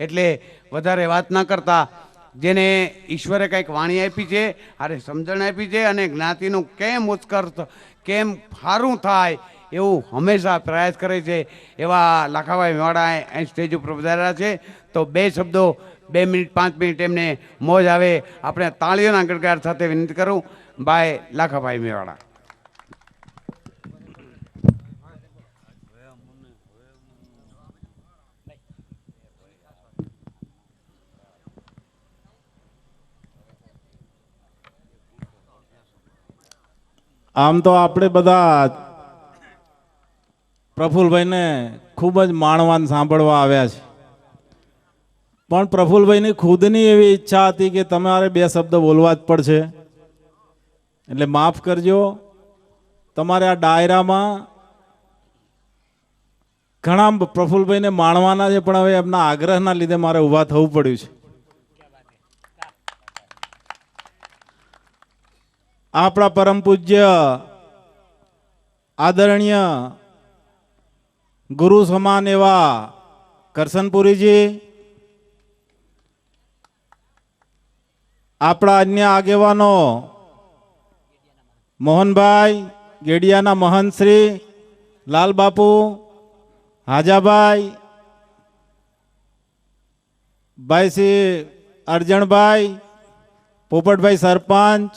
એટલે વધારે વાત ના કરતા. જેને ઈશ્વરે કંઈક વાણી આપી છે અરે સમજણ આપી છે અને જ્ઞાતિનું કેમ ઉત્કર્ષ, કેમ સારું થાય એવું હંમેશા પ્રયાસ કરે છે. એવા લાખાભાઈ મેવાડા અહીં સ્ટેજ ઉપર પધારેલા છે. તો બે શબ્દો, બે મિનિટ, પાંચ મિનિટ એમને મોજ આવે. આપણે તાળીઓના ગડગડાટ સાથે વિનંતી કરું. બાય લાખાભાઈ મેવાડા. આમ તો આપણે બધા પ્રફુલભાઈને ખૂબ જ માણવાન સાંભળવા આવ્યા છે. પણ પ્રફુલભાઈની ખુદની એવી ઈચ્છા હતી કે તમારે બે શબ્દ બોલવા જ પડશે. એટલે માફ કરજો, તમારે આ ડાયરામાં ઘણા પ્રફુલભાઈને માણવાના છે, પણ હવે એમના આગ્રહના લીધે મારે ઊભા થવું પડ્યું છે. આપણા પરમ પૂજ્ય, આદરણીય ગુરુ સમાન એવા કરસનપુરીજી, આપણા અન્ય આગેવાનો મોહનભાઈ, ગેડિયાના મહંતશ્રી, લાલબાપુ, હાજાભાઈ, ભાઈ શ્રી અરજણભાઈ, પોપટભાઈ સરપંચ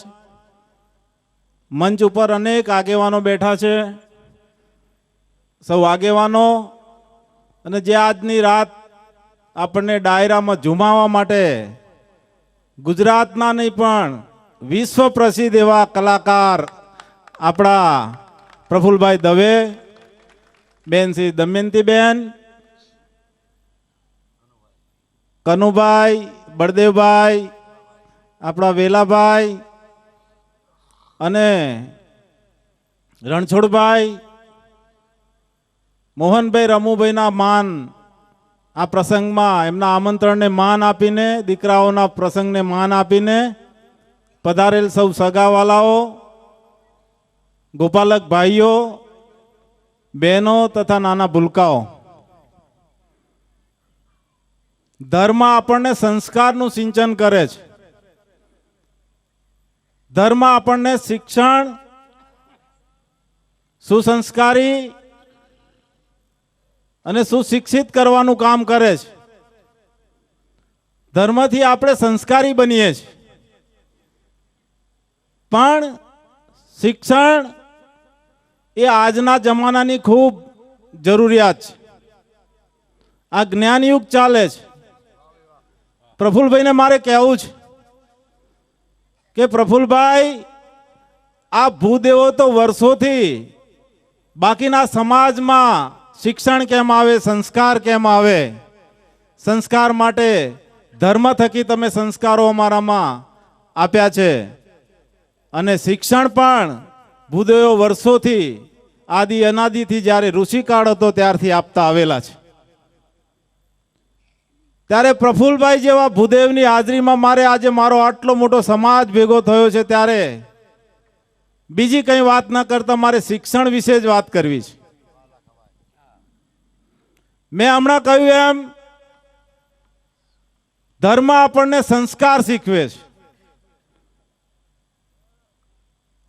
મંચ ઉપર અનેક આગેવાનો બેઠા છે. સૌ આગેવાનો અને જે આજની રાત આપણને ડાયરામાં ઝુમાવા માટે ગુજરાતના નહીં પણ વિશ્વ પ્રસિદ્ધ એવા કલાકાર આપણા પ્રફુલભાઈ દવે, બેન શ્રી દમયંતીબેન, કનુભાઈ બળદેવભાઈ, આપણા વેલાભાઈ અને રણછોડભાઈ, મોહનભાઈ, રમુભાઈના માન આ પ્રસંગમાં એમના આમંત્રણને માન આપીને, દીકરાઓના પ્રસંગને માન આપીને પધારેલ સૌ સગાવાલાઓ, ગોપાલક ભાઈઓ, બહેનો તથા નાના ભૂલકાઓ. ધર્મ આપણને સંસ્કારનું સિંચન કરે છે. ધર્મ આપણને શિક્ષણ, સુસંસ્કારી અને સુશિક્ષિત કરવાનું કામ કરે છે. ધર્મથી આપણે સંસ્કારી બનીએ છીએ. પણ શિક્ષણ એ આજના જમાનાની ખૂબ જરૂરિયાત છે. આ જ્ઞાનયુગ ચાલે છે. પ્રફુલભાઈને મારે કહેવું છે કે પ્રફુલભાઈ, આ ભૂદેવો તો વર્ષોથી બાકીના સમાજમાં શિક્ષણ કેમ આવે, સંસ્કાર કેમ આવે? સંસ્કાર માટે ધર્મ થકી તમે સંસ્કારો અમારામાં આપ્યા છે. અને શિક્ષણ પણ ભૂદેવો વર્ષોથી આદિ અનાદિથી જ્યારે ઋષિકાળ હતો ત્યારથી આપતા આવેલા છે. ત્યારે પ્રફુલભાઈ જેવા ભૂદેવની હાજરીમાં મારે આજે મારો આટલો મોટો સમાજ ભેગો થયો છે ત્યારે બીજી કંઈ વાત ન કરતા મારે શિક્ષણ વિશે જ વાત કરવી છે. મેં હમણાં કહ્યું એમ, ધર્મ આપણને સંસ્કાર શીખવે છે.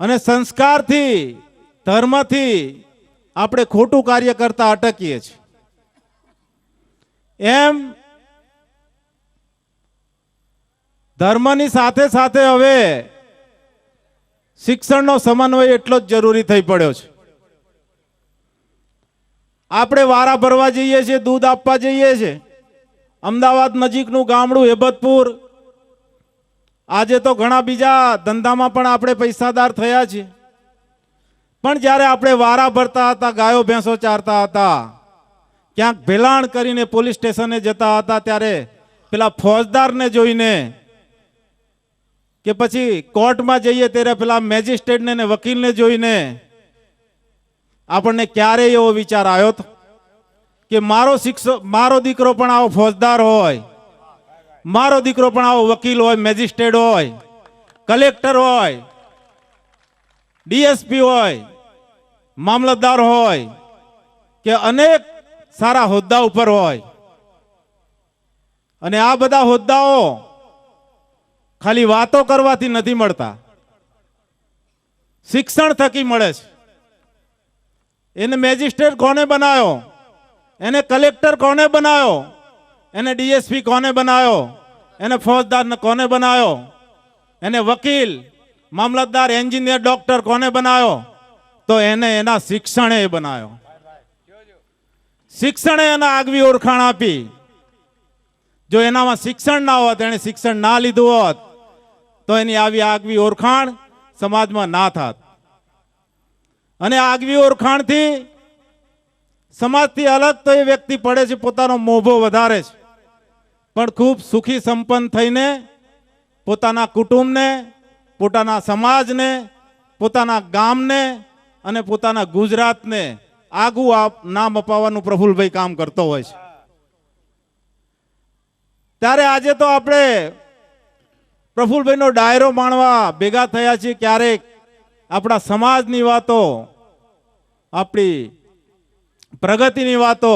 અને સંસ્કારથી, ધર્મથી આપણે ખોટું કાર્ય કરતા અટકીએ છીએ. એમ ધર્મની સાથે સાથે હવે શિક્ષણનો સમન્વય એટલો જ જરૂરી થઈ પડ્યો છે. આપણે વારા ભરવા જઈએ છીએ, દૂધ આપવા જઈએ છીએ. અમદાવાદ નજીકનું ગામડું હેબતપુર. આજે તો ઘણા બીજા ધંધામાં પણ આપણે પૈસાદાર થયા છીએ. પણ જ્યારે આપણે વારા ભરતા હતા, ગાયો, ભેંસો ચારતા હતા, ક્યાંક ભેલાણ કરીને પોલીસ સ્ટેશને જતા હતા, ત્યારે પેલા ફોજદારને જોઈને કે પછી કોર્ટમાં જઈએ ત્યારે પેલા મેજિસ્ટ્રેટને ને વકીલને જોઈને આપણને ક્યારેય એવો વિચાર આવ્યો હતો કે મારો શિક્ષક, મારો દીકરો પણ આવો ફોજદાર હોય, મારો દીકરો પણ આવો વકીલ હોય, મેજિસ્ટ્રેટ હોય, કલેક્ટર હોય, ડીએસપી હોય, મામલતદાર હોય, કે અનેક સારા હોદ્દા ઉપર હોય. અને આ બધા હોદ્દાઓ ખાલી વાતો કરવાથી નથી મળતા. શિક્ષણ થકી મળે છે. એને મેજિસ્ટ્રેટ કોને બનાવ્યો એને કલેક્ટર કોને બનાવ્યો એને ડીએસપી કોને બનાવ્યો એને ફોજદાર કોને બનાવ્યો એને વકીલ, મામલતદાર, એન્જિનિયર, ડોક્ટર કોને બનાવ્યો તો એને એના શિક્ષણે બનાવ્યો શિક્ષણે એને આગવી ઓળખાણ આપી. જો એનામાં શિક્ષણ ના હોત, એને શિક્ષણ ના લીધું હોત તો એની આવી આગવી ઓળખાણ સમાજમાં ના થાત. અને આગવી ઓળખાણથી સમાજથી અલગ તો એ વ્યક્તિ પડે છે, પોતાનો મોભો વધારે છે. પણ ખૂબ સુખી સંપન્ન થઈને પોતાના કુટુંબને, પોતાના સમાજને, પોતાના ગામને અને પોતાના ગુજરાતને આગું આપ- નામ અપાવવાનું પ્રફુલભાઈ કામ કરતો હોય છે. ત્યારે આજે તો આપણે પ્રફુલભાઈનો ડાયરો માણવા ભેગા થયા છીએ ક્યારેક. આપણા સમાજની વાતો, આપણી પ્રગતિની વાતો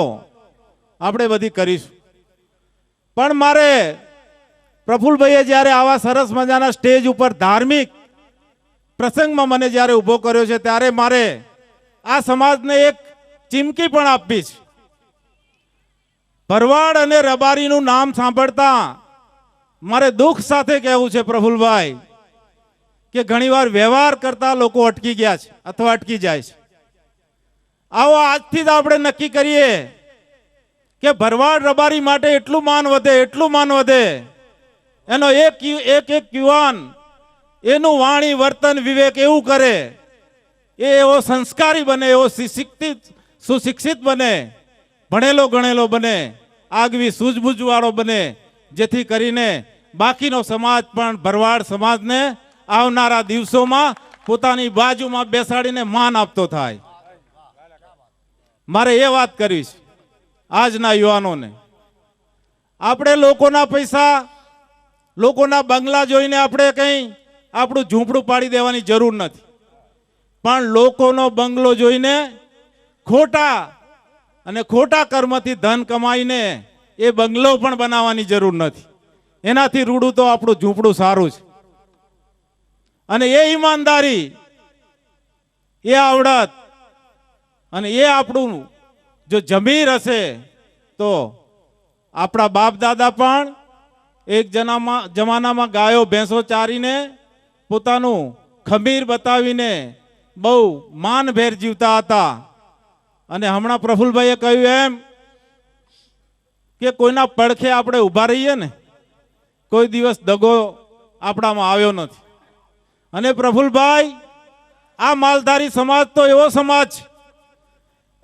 આપણે બધી કરીશું. પણ મારે પ્રફુલભાઈએ જ્યારે આવા સરસ મજાના સ્ટેજ ઉપર ધાર્મિક પ્રસંગમાં મને જ્યારે ઊભો કર્યો છે, ત્યારે મારે આ સમાજને એક ચીમકી પણ આપવી છે. ભરવાડ અને રબારીનું નામ સાંભળતા મારે દુઃખ સાથે કહેવું છે પ્રફુલભાઈ, કે ઘણીવાર વ્યવહાર કરતા લોકો અટકી ગયા છે, અથવા અટકી જાય છે. આવો આજથી જ આપણે નક્કી કરીએ કે ભરવાડ રબારી માટે એટલું માન વધે, એટલું માન વધે. એનો એક એક એક યુવાન, એનું વાણી, વર્તન, વિવેક એવું કરે, એ એવો સંસ્કારી બને, એવો શિક્ષિત, સુશિક્ષિત બને, ભણેલો ગણેલો બને, આગવી સૂઝબૂઝવાળો બને જેથી કરીને બાકીનો સમાજ પણ ભરવાડ સમાજને આવનારા દિવસોમાં પોતાની બાજુમાં બેસાડીને માન આપતો થાય. મારે એ વાત કરીશ આજના યુવાનોને. આપણે લોકોના પૈસા, લોકોના બંગલા જોઈને આપણે કંઈ આપણું ઝૂંપડું પાડી દેવાની જરૂર નથી. પણ લોકોનો બંગલો જોઈને ખોટા અને ખોટા કર્મથી ધન કમાઈને એ બંગલો પણ બનાવવાની જરૂર નથી. એનાથી રૂડું તો આપણું ઝૂંપડું સારું છે. અને એ ઈમાનદારી, એ આવડત અને એ આપણું જો જમીર હશે તો આપણા બાપ દાદા પણ એક જનામાં, જમાનામાં ગાયો, ભેંસો ચારીને પોતાનું ખમીર બતાવીને બહુ માનભેર જીવતા હતા. અને હમણાં પ્રફુલભાઈએ કહ્યું એમ કે કોઈના પડખે આપણે ઊભા રહીએ ને, કોઈ દિવસ દગો આપણામાં આવ્યો નથી અને પ્રફુલભાઈ, આ માલધારી સમાજ તો એવો સમાજ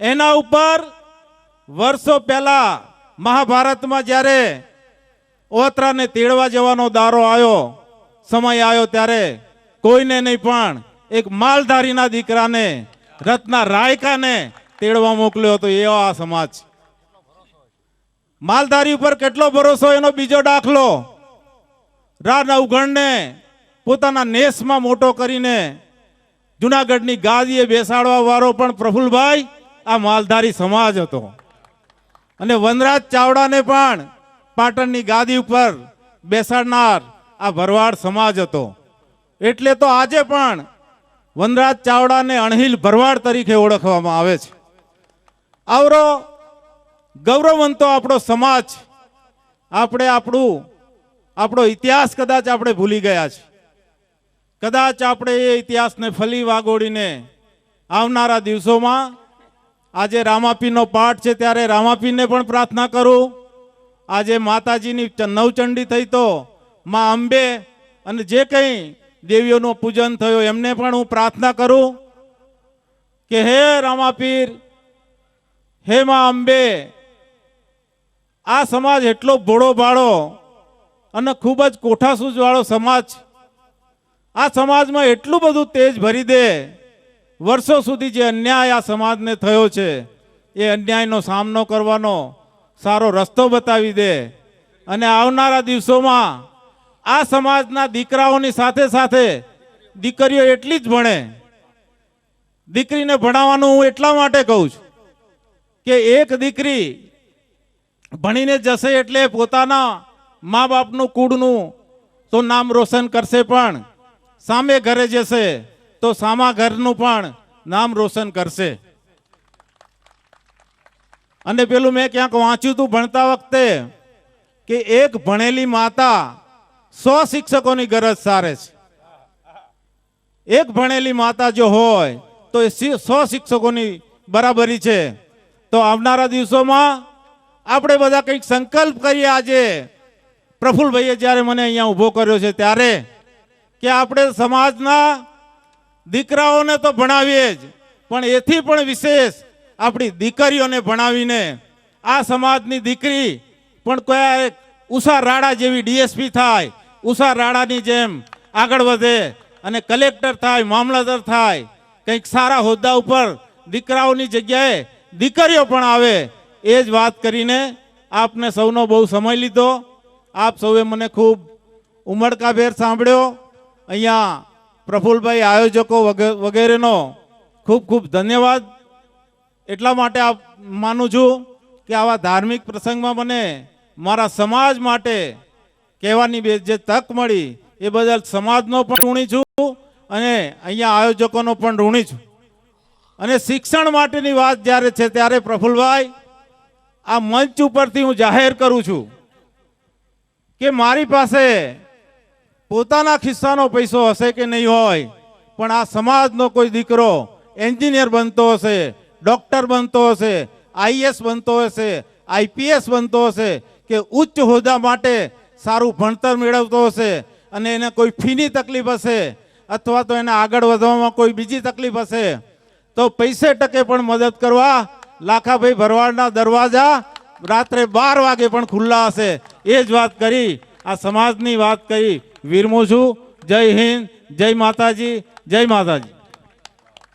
એના ઉપર વર્ષો પહેલા મહાભારતમાં જ્યારે ઓતરાને તેડવા જવાનો દારો આવ્યો, સમય આવ્યો ત્યારે કોઈને નહીં પણ એક માલધારીના દીકરાને, રત્ના રાયકાને તેડવા મોકલ્યો હતો એવો આ સમાજ. માલધારી ઉપર કેટલો ભરોસો એનો બીજો દાખલો. રા નવગણને પોતાના નેસમાં મોટો કરીને જુનાગઢની ગાદીએ બેસાડવા વાળો પણ પ્રફુલભાઈ આ માલધારી સમાજ હતો. અને વનરાજ ચાવડાને પણ પાટણની ગાદી ઉપર બેસાડનાર આ ભરવાડ સમાજ હતો. એટલે તો આજે પણ વનરાજ ચાવડાને અણહિલ ભરવાડ તરીકે ઓળખવામાં આવે છે. આવરો ગૌરવવંતો આપણો સમાજ, આપણે આપણું, આપણો ઇતિહાસ કદાચ આપણે ભૂલી ગયા છે. કદાચ આપણે એ ઇતિહાસને ફલી વાગોડીને આવનારા દિવસોમાં આજે રામાપીરનો પાઠ છે ત્યારે રામાપીરને પણ પ્રાર્થના કરું. આજે માતાજીની નવચંડી થઈ તો માં અંબે અને જે કંઈ દેવીઓનું પૂજન થયું એમને પણ હું પ્રાર્થના કરું કે હે રામાપીર, હે માં અંબે આ સમાજ એટલો ભોળો ભાળો અને ખૂબ જ કોઠાસૂઝ વાળો સમાજ. આ સમાજમાં એટલું બધું તેજ ભરી દે, વર્ષો સુધી જે અન્યાય આ સમાજને થયો છે, એ અન્યાયનો સામનો કરવાનો સારો રસ્તો બતાવી દે. અને આવનારા દિવસોમાં આ સમાજના દીકરાઓની સાથે સાથે દીકરીઓ એટલી જ ભણે. દીકરીને ભણાવવાનું હું એટલા માટે કહું છું કે એક દીકરી ભણીને જશે એટલે પોતાના મા બાપનું કુળનું તો નામ રોશન કરશે પણ. સામે ઘરે જશે તો સામા ઘરનું પણ નામ રોશન કરશે. અને પેલું મેં ક્યાંક વાંચ્યું હતું ભણતા વખતે કે એક ભણેલી માતા સો શિક્ષકોની ગરજ સારે છે. એક ભણેલી માતા જો હોય તો એ સી- શિક્ષકોની બરાબરી છે. તો આવનારા દિવસોમાં આપણે બધા કંઈક સંકલ્પ કરીએ આજે. પ્રફુલભાઈએ જ્યારે મને અહીંયા ઊભો કર્યો છે ત્યારે કે આપણે સમાજના દીકરાઓને તો ભણાવીએ જ, પણ એથી પણ વિશેષ આપણી દીકરીઓને ભણાવીને આ સમાજની દીકરી પણ કોઈ ઉષા રાડા જેવી ડીએસપી થાય, ઉષા રાડાની જેમ આગળ વધે અને કલેક્ટર થાય, મામલતદાર થાય, કંઈક સારા હોદ્દા ઉપર દીકરાઓની જગ્યાએ દીકરીઓ પણ આવે એ જ વાત કરીને આપને સૌનો બહુ સમય લીધો. આપ સૌએ મને ખૂબ ઉમળકાભેર સાંભળ્યો. અહીંયા પ્રફુલભાઈ આયોજકો વગે- વગેરેનો ખૂબ ખૂબ ધન્યવાદ. એટલા માટે આપ માનું છું કે આવા ધાર્મિક પ્રસંગમાં મને મારા સમાજ માટે કહેવાની બે, જે તક મળી એ બદલ સમાજનો પણ ઋણી છું અને અહીંયા આયોજકોનો પણ ઋણી છું. અને શિક્ષણ માટેની વાત જ્યારે છે ત્યારે પ્રફુલભાઈ આ મંચ ઉપરથી હું જાહેર કરું છું કે મારી પાસે પોતાના ખિસ્સાનો પૈસો હશે કે નહીં હોય, પણ આ સમાજનો કોઈ દીકરો એન્જિનિયર બનતો હશે, ડૉક્ટર બનતો હશે આઈએસ બનતો હશે, આઈપીએસ બનતો હશે, કે ઉચ્ચ હોદ્દા માટે સારું ભણતર મેળવતો હશે અને એને કોઈ ફીની તકલીફ હશે અથવા તો એને આગળ વધવામાં કોઈ બીજી તકલીફ હશે, તો પૈસે ટકે પણ મદદ કરવા લાખાભાઈ ભરવાડના દરવાજા રાત્રે બાર વાગે પણ ખુલ્લા હશે. એ જ વાત કરી, આ સમાજની વાત કરી. વિરમું છું. જય હિન્દ, જય માતાજી જય માતાજી.